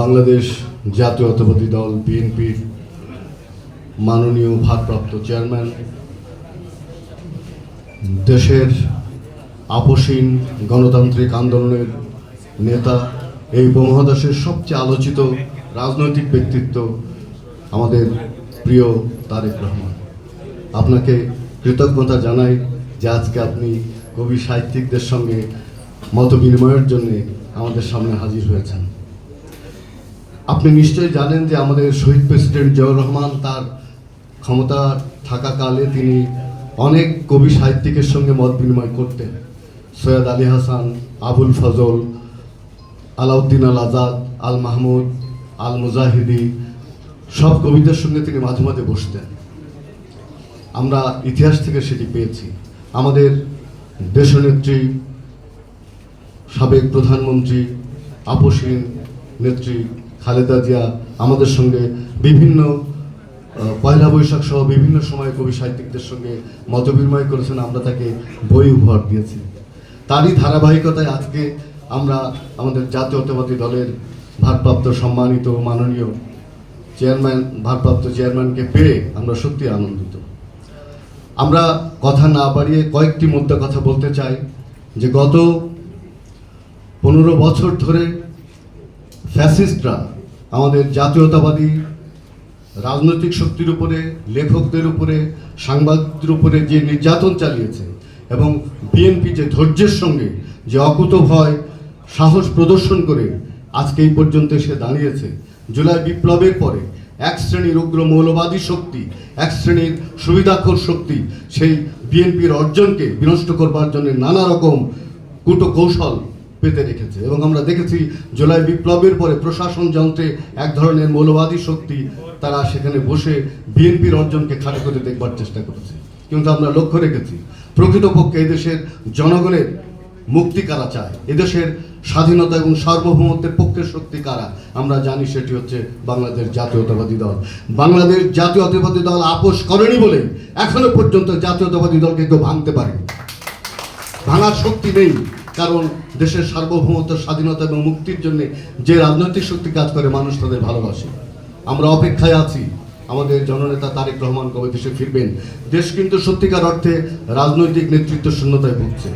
বাংলাদেশ জাতীয়তাবাদী দল বিএনপির মাননীয় ভারপ্রাপ্ত চেয়ারম্যান, দেশের আপসীন গণতান্ত্রিক আন্দোলনের নেতা, এই উপমহাদেশের সবচেয়ে আলোচিত রাজনৈতিক ব্যক্তিত্ব আমাদের প্রিয় তারেক রহমান। আপনাকে কৃতজ্ঞতা জানাই যে আজকে আপনি কবি সাহিত্যিকদের সঙ্গে মত বিনিময়ের জন্য আমাদের সামনে হাজির হয়েছেন। আপনি নিশ্চয়ই জানেন যে আমাদের শহীদ প্রেসিডেন্ট জিয়াউর রহমান তার ক্ষমতা থাকাকালে তিনি অনেক কবি সাহিত্যিকের সঙ্গে মত বিনিময় করতেন। সৈয়দ আলী হাসান, আবুল ফজল, আলাউদ্দিন আল আজাদ, আল মাহমুদ, আল মুজাহিদি সব কবিদের সঙ্গে তিনি মাঝে মাঝে বসতেন। আমরা ইতিহাস থেকে সেটি পেয়েছি। আমাদের দেশনেত্রী, সাবেক প্রধানমন্ত্রী, আপসীন নেত্রী খালেদা জিয়া আমাদের সঙ্গে বিভিন্ন পয়লা বৈশাখ সহ বিভিন্ন সময়ে কবি সাহিত্যিকদের সঙ্গে মতবিনিময় করেছেন, আমরা তাকে বই উপহার দিয়েছি। তারই ধারাবাহিকতায় আজকে আমরা আমাদের জাতীয়তাবাদী দলের ভারপ্রাপ্ত সম্মানিত মাননীয় চেয়ারম্যান, ভারপ্রাপ্ত চেয়ারম্যানকে পেয়ে আমরা সত্যি আনন্দিত। আমরা কথা না বাড়িয়ে কয়েকটি মুদ্রা কথা বলতে চাই, যে গত পনেরো বছর ধরে ফ্যাসিস্টরা আমাদের জাতীয়তাবাদী রাজনৈতিক শক্তির উপরে, লেখকদের উপরে, সাংবাদিকদের উপরে যে নির্যাতন চালিয়েছে এবং বিএনপি যে ধৈর্যের সঙ্গে যে অকুত ভয়, সাহস প্রদর্শন করে আজকে এই পর্যন্ত এসে দাঁড়িয়েছে, জুলাই বিপ্লবের পরে এক শ্রেণির উগ্র মৌলবাদী শক্তি, এক শ্রেণির সুবিধাখোর শক্তি সেই বিএনপির অর্জনকে বিনষ্ট করবার জন্য নানা রকম কুটো কৌশল পেতে রেখেছে এবং আমরা দেখেছি জুলাই বিপ্লবের পরে প্রশাসন যন্ত্রে এক ধরনের মৌলবাদী শক্তি তারা সেখানে বসে বিএনপির অর্জনকে খালি করে দেখবার চেষ্টা করেছে। কিন্তু আমরা লক্ষ্য রেখেছি, প্রকৃতপক্ষে এদেশের জনগণের মুক্তি কারা চায়? এদেশের স্বাধীনতা এবং সার্বভৌমত্বের পক্ষের শক্তি কারা? আমরা জানি সেটি হচ্ছে বাংলাদেশ জাতীয়তাবাদী দল। বাংলাদেশ জাতীয়তাবাদী দল আপোষ করেনি বলে এখনও পর্যন্ত জাতীয়তাবাদী দলকে কেউ ভাঙতে পারেনি। ভাঙার শক্তি নেই। কারণ দেশের সার্বভৌমত্ব, স্বাধীনতা এবং মুক্তির জন্য যে রাজনৈতিক শক্তি কাজ করে, মানুষ তাদের ভালোবাসে। আমরা অপেক্ষায় আছি। আমাদের জননেতা তারেক রহমান কবে দেশে ফিরবেন? দেশ কিন্তু সত্যিকার অর্থে রাজনৈতিক নেতৃত্ব শূন্যতায় ভুগছে।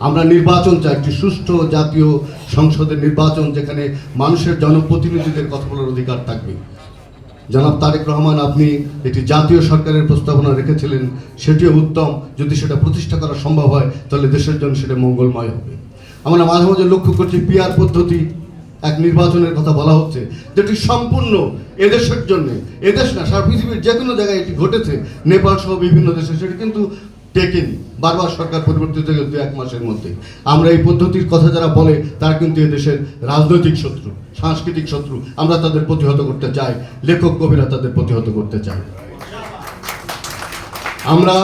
আমরা নির্বাচন চাই, একটি সুষ্ঠু জাতীয় সংসদের নির্বাচন যেখানে মানুষের জনপ্রতিনিধিদের কথা বলার অধিকার থাকবে। জনাব তারেক রহমান, আপনি একটি জাতীয় সরকারের প্রস্তাবনা রেখেছিলেন, সেটিও উত্তম। যদি সেটা প্রতিষ্ঠা করা সম্ভব হয়, তাহলে দেশের জন্য সেটা মঙ্গলময় হবে। আমরা মাঝে মাঝে লক্ষ্য করছি পিয়ার পদ্ধতি এক নির্বাচনের কথা বলা হচ্ছে, যেটি সম্পূর্ণ এদেশের জন্য। এদেশ না, সারা পৃথিবীর যে কোনো জায়গায় এটি ঘটেছে। নেপাল সহ বিভিন্ন দেশে সেটি কিন্তু টেকেনি বারবার সরকার পরিবর্তিত হয়ে দু এক মাসের মধ্যে। আমরা এই পদ্ধতির কথা যারা বলে, তারা কিন্তু এদেশের রাজনৈতিক শত্রু, সাংস্কৃতিক শত্রু। আমরা তাদের প্রতিহত করতে চাই, লেখক কবিরা তাদের প্রতিহত করতে চাই। আমরা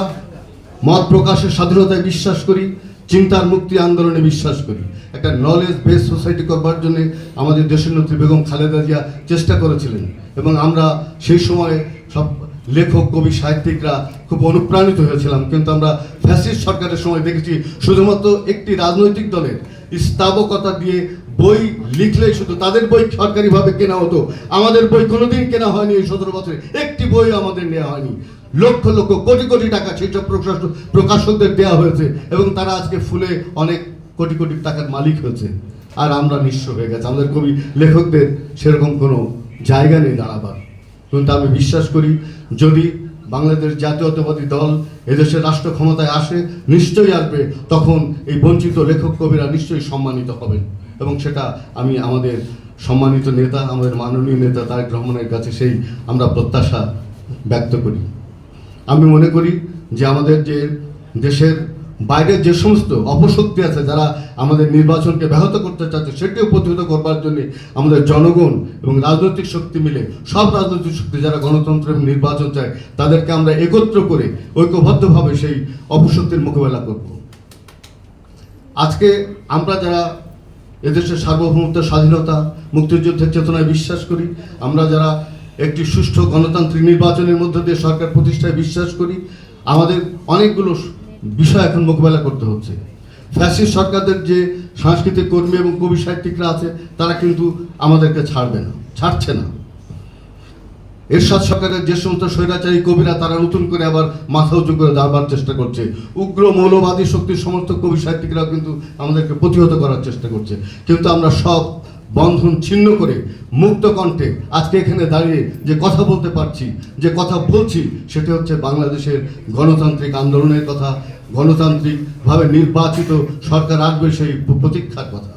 মত প্রকাশের স্বাধীনতায় বিশ্বাস করি, চিন্তার মুক্তি আন্দোলনে বিশ্বাস করি। একটা নলেজ বেস সোসাইটি করবার জন্য আমাদের দেশের নেত্রী বেগম খালেদা জিয়া চেষ্টা করেছিলেন। এবং আমরা সেই সময়ে সব লেখক, কবি, সাহিত্যিকরা খুব অনুপ্রাণিত হয়েছিলাম। কিন্তু আমরা ফ্যাসিস্ট সরকারের সময় দেখেছি, শুধুমাত্র একটি রাজনৈতিক দলের স্থাবকতা দিয়ে বই লিখলেই শুধু তাদের বই সরকারিভাবে কেনা হতো। আমাদের বই কোনোদিন কেনা হয়নি এই সতেরো বছরে। একটি বই আমাদের নেওয়া হয়নি। লক্ষ লক্ষ, কোটি কোটি টাকা সেইসব প্রকাশক প্রকাশকদের দেওয়া হয়েছে এবং তারা আজকে ফুলে অনেক কোটি কোটি টাকার মালিক হয়েছে। আর আমরা নিঃস্ব হয়ে গেছে। আমাদের কবি, লেখকদের সেরকম কোনো জায়গা নেই দাঁড়াবার। কিন্তু আমি বিশ্বাস করি, যদি বাংলাদেশ জাতীয়তাবাদী দল এদেশের রাষ্ট্র ক্ষমতায় আসে, নিশ্চয়ই আসবে, তখন এই বঞ্চিত লেখক কবিরা নিশ্চয়ই সম্মানিত হবেন। এবং সেটা আমি আমাদের সম্মানিত নেতা, আমাদের মাননীয় নেতা তারেক রহমানের কাছে সেই আমরা প্রত্যাশা ব্যক্ত করি। আমি মনে করি যে আমাদের যে দেশের বাইরের যে সমস্ত অপশক্তি আছে যারা আমাদের নির্বাচনকে ব্যাহত করতে চাচ্ছে সেটিও প্রতিহত করবার জন্য আমাদের জনগণ এবং রাজনৈতিক শক্তি মিলে, সব রাজনৈতিক শক্তি যারা গণতন্ত্র এবং নির্বাচন চায়, তাদেরকে আমরা একত্র করে ঐক্যবদ্ধভাবে সেই অপশক্তির মোকাবেলা করব। আজকে আমরা যারা এদেশের সার্বভৌমত্ব, স্বাধীনতা, মুক্তিযুদ্ধের চেতনায় বিশ্বাস করি, আমরা যারা একটি সুষ্ঠু গণতান্ত্রিক নির্বাচনের মধ্য দিয়ে সরকার প্রতিষ্ঠায় বিশ্বাস করি, আমাদের অনেকগুলো বিষয় এখন মোকাবেলা করতে হচ্ছে। ফ্যাসিস্ট সরকারদের যে সাংস্কৃতিক কর্মী এবং কবি সাহিত্যিকরা আছে, তারা কিন্তু আমাদেরকে ছাড়বে না, ছাড়ছে না। এরশাদ সরকারের যে সমস্ত স্বৈরাচারী কবিরা, তারা নতুন করে আবার মাথা উঁচু করে দাঁড়াবার চেষ্টা করছে। উগ্র মৌলবাদী শক্তির সমস্ত কবি সাহিত্যিকরাও কিন্তু আমাদেরকে প্রতিহত করার চেষ্টা করছে। কিন্তু আমরা সব বন্ধন ছিন্ন করে মুক্ত কণ্ঠে আজকে এখানে দাঁড়িয়ে যে কথা বলতে পারছি, যে কথা বলছি, সেটা হচ্ছে বাংলাদেশের গণতান্ত্রিক আন্দোলনের কথা, গণতান্ত্রিকভাবে নির্বাচিত সরকার আসবে সেই প্রতীক্ষার কথা।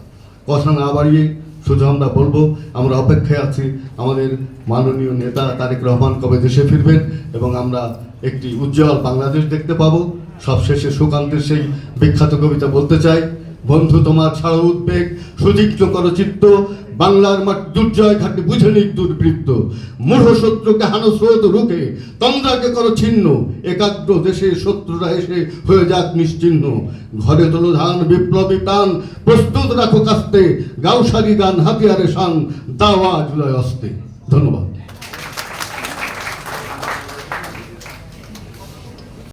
কথা না বাড়িয়ে শুধু আমরা বলব, আমরা অপেক্ষায় আছি, আমাদের মাননীয় নেতা তারেক রহমান কবে দেশে ফিরবেন এবং আমরা একটি উজ্জ্বল বাংলাদেশ দেখতে পাবো। সবশেষে সুকান্তের সেই বিখ্যাত কবিতা বলতে চাই বন্ধু, তোমার ছাড়া উদ্বেগ সুদীপ্ত করো চিত্ত বাংলার মাঠ দুর্জয় ঘাটে বুঝে নিক দুর্বৃত্ত। মূঢ় শত্রুকে হানো স্রোত রুখে তন্দ্রাকে করো ছিন্ন। একাগ্র দেশে শত্রুরা এসে হয়ে যাক নিশ্চিহ্ন ঘরে তোলো ধান, বিপ্লবী প্রাণ, প্রস্তুত রাখো কাস্তে, গাউসারি গান, হাতিয়ারে শান দাওয়া জুলাই অস্তে। ধন্যবাদ।